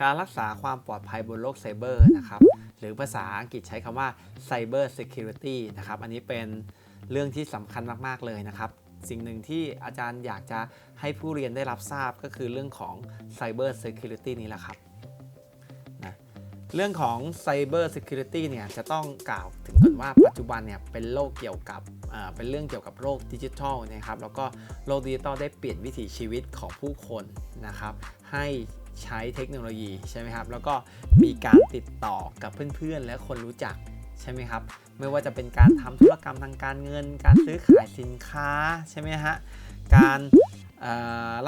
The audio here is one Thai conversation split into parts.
การรักษาความปลอดภัยบนโลกไซเบอร์นะครับหรือภาษาอังกฤษใช้คำว่า Cyber Security นะครับอันนี้เป็นเรื่องที่สำคัญมาก ๆ เลยนะครับ สิ่งหนึ่งที่อาจารย์อยากจะให้ผู้เรียนได้รับทราบก็คือเรื่องของ Cyber Security นี้แหละครับ เรื่องของ Cyber Security เนี่ยจะต้องกล่าวถึงก่อนว่าปัจจุบันเนี่ยเป็นโลกเกี่ยวกับเป็นเรื่องเกี่ยวกับโลกดิจิทัลนะครับแล้วก็โลกดิจิทัลได้เปลี่ยนวิถีชีวิตของผู้คนนะครับให้ใช้เทคโนโลยีใช่ไหมครับแล้วก็มีการติดต่อกับเพื่อนๆ และคนรู้จักใช่ไหมครับไม่ว่าจะเป็นการทำธุรกรรมทางการเงิน การซื้อขายสินค้าใช่ไหมฮะการ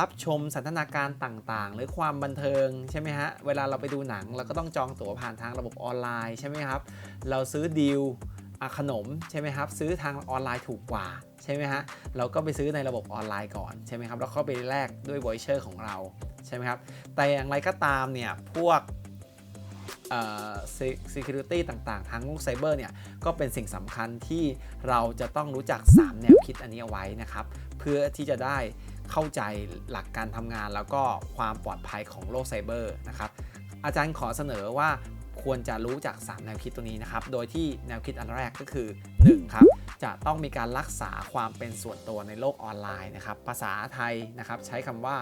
รับชมสันทนาการต่างๆ หรือความบันเทิงใช่ไหมฮะ เวลาเราไปดูหนัง เราก็ต้องจองตั๋วผ่านทางระบบออนไลน์ใช่ไหมครับ เราซื้อดีลขนมใช่ไหมครับ ซื้อทางออนไลน์ถูกกว่าใช่ไหมฮะ เราก็ไปซื้อในระบบออนไลน์ก่อนใช่ไหมครับ แล้วเข้าไปแลกด้วยวอยเชอร์ของเราใช่ไหมครับ แต่อย่างไรก็ตามเนี่ยพวกเอ่อ security ต่างๆ ทางโลกไซเบอร์เนี่ย ก็เป็นสิ่งสำคัญที่เราจะต้องรู้จัก 3 แนวคิดอันนี้เอาไว้นะครับ เพื่อที่จะได้ เข้าใจหลักการทำงานแล้วก็ความปลอดภัยของโลกไซเบอร์นะครับ อาจารย์ขอเสนอว่าควรจะรู้จัก3 แนวคิดตัวนี้นะครับ โดยที่แนวคิดอันแรกก็คือ 1 ครับ จะต้องมีการรักษาความเป็นส่วนตัวในโลกออนไลน์นะครับ ภาษาไทยนะครับใช้คำว่า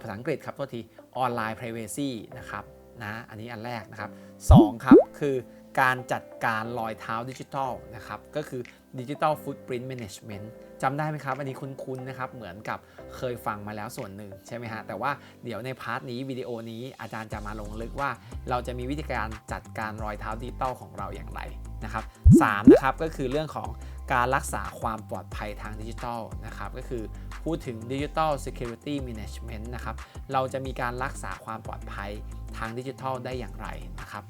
ภาษาอังกฤษครับโทษทีออนไลน์ privacy นะครับนะอันนี้อันแรกนะครับ 2 ครับ คือ การจัดการรอยเท้าดิจิทัลนะครับ ก็คือ Digital Footprint Management จำได้ไหมครับ อันนี้คุ้นๆนะครับ เหมือนกับเคยฟังมาแล้วส่วนหนึ่งใช่ไหมฮะ แต่ว่าเดี๋ยวในพาร์ทนี้วิดีโอนี้อาจารย์จะมาลงลึกว่า เราจะมีวิธีการจัดการรอยเท้าดิจิทัลของเราอย่างไรนะครับสามนะครับก็คือเรื่องของการรักษาความปลอดภัยทางดิจิทัลนะครับ ก็คือพูดถึง Digital Security Management นะครับ เราจะมีการรักษาความปลอดภัยทางดิจิทัลได้อย่างไรนะครับ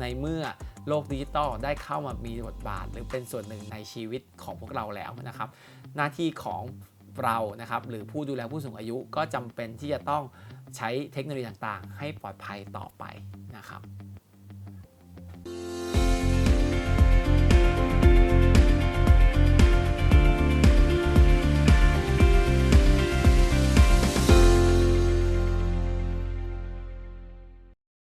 ในเมื่อ โลกดิจิตอลได้เข้ามามีบทบาท หรือเป็นส่วนหนึ่งในชีวิตของพวกเราแล้วนะครับ หน้าที่ของเรานะครับหรือผู้ดูแลผู้สูงอายุก็จำเป็นที่จะต้องใช้เทคโนโลยีต่างๆ ให้ปลอดภัยต่อไปนะครับ